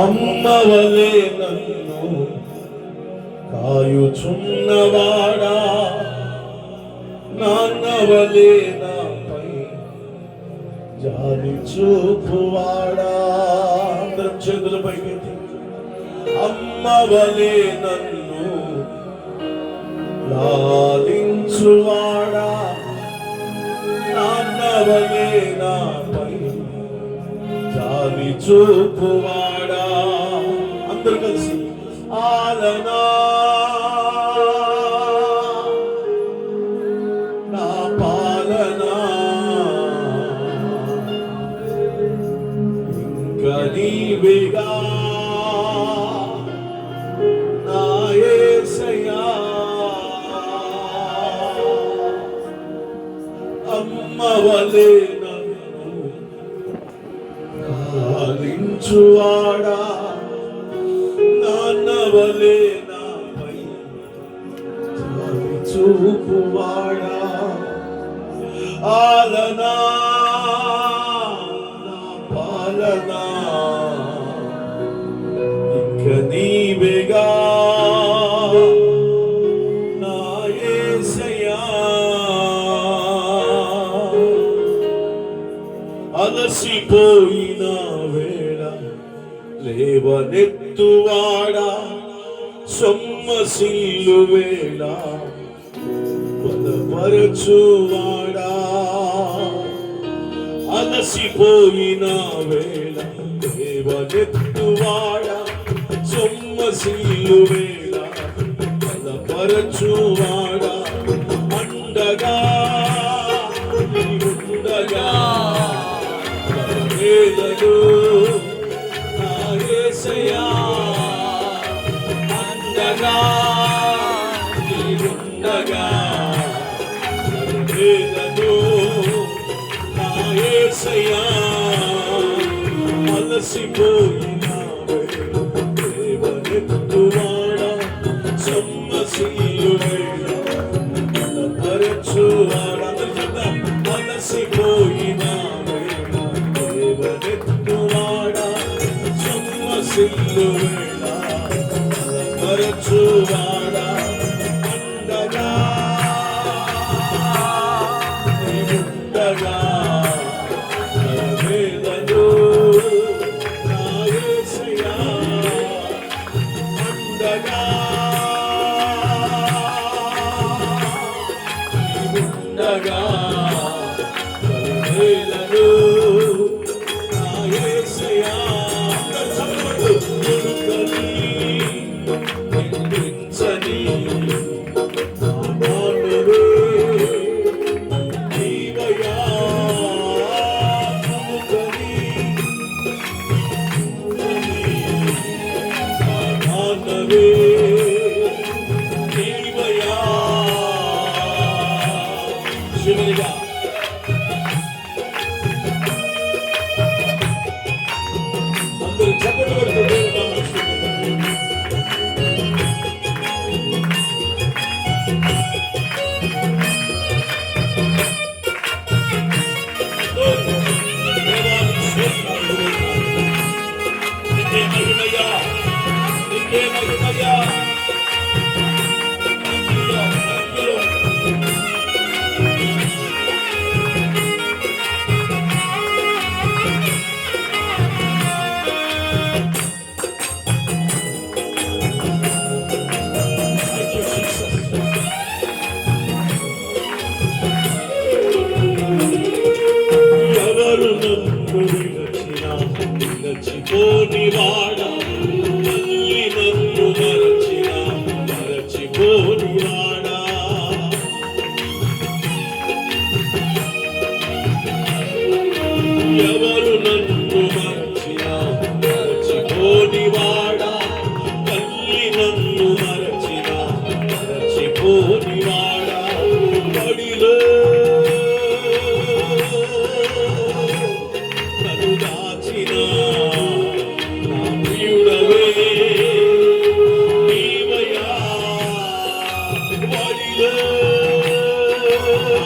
అమ్మవలే నన్ను కాయుచున్నవాడా? నాన్నవలే నాపై జాలి చూపువాడా? అందరం చేతుల పైకెత్తి అమ్మవలే నన్ను లాలించువాడా? నాన్నవలే నాపై జాలి చూపువాడా. అందరు కలిసి ఆలనా నా పాలనా. ఇంకా నీవేగా. అమ్మవలే పాలించువాడా నాన్నవలే నాపై చూపువాడా? ఆలనా నా పాలనా? ఇంక నీవేగా? నా లేవనెత్తువాడా సొమ్మసిల్లు వేళ బలపరచువాడా అలసిపోయిన వేళ లేవనెత్తువాడా సొమ్మసిల్లు వేళ బలపరచువాడా అండగా నీవుండగా వేదలు నా యేసయ్యా అలసిపోయిన 出发 Hallelujah.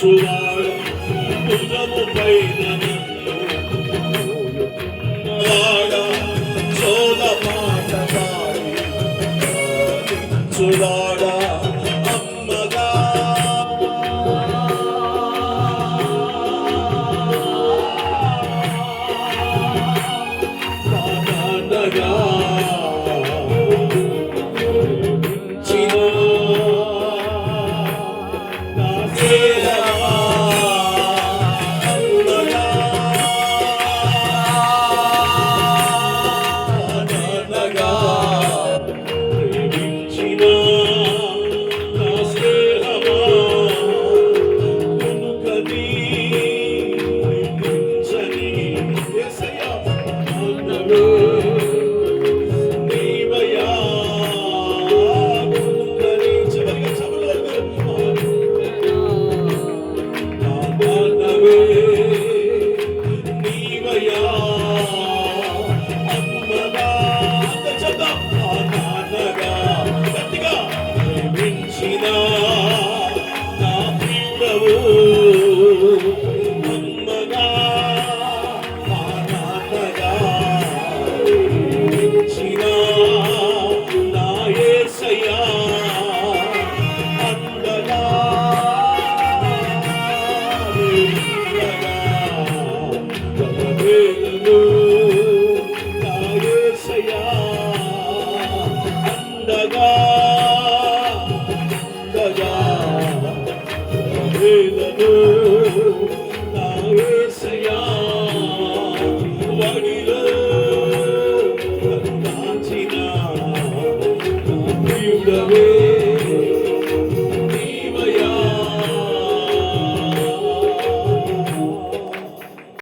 Sudara, Sudara, Sudara, Sudara, Sudara, Sudara, Sudara,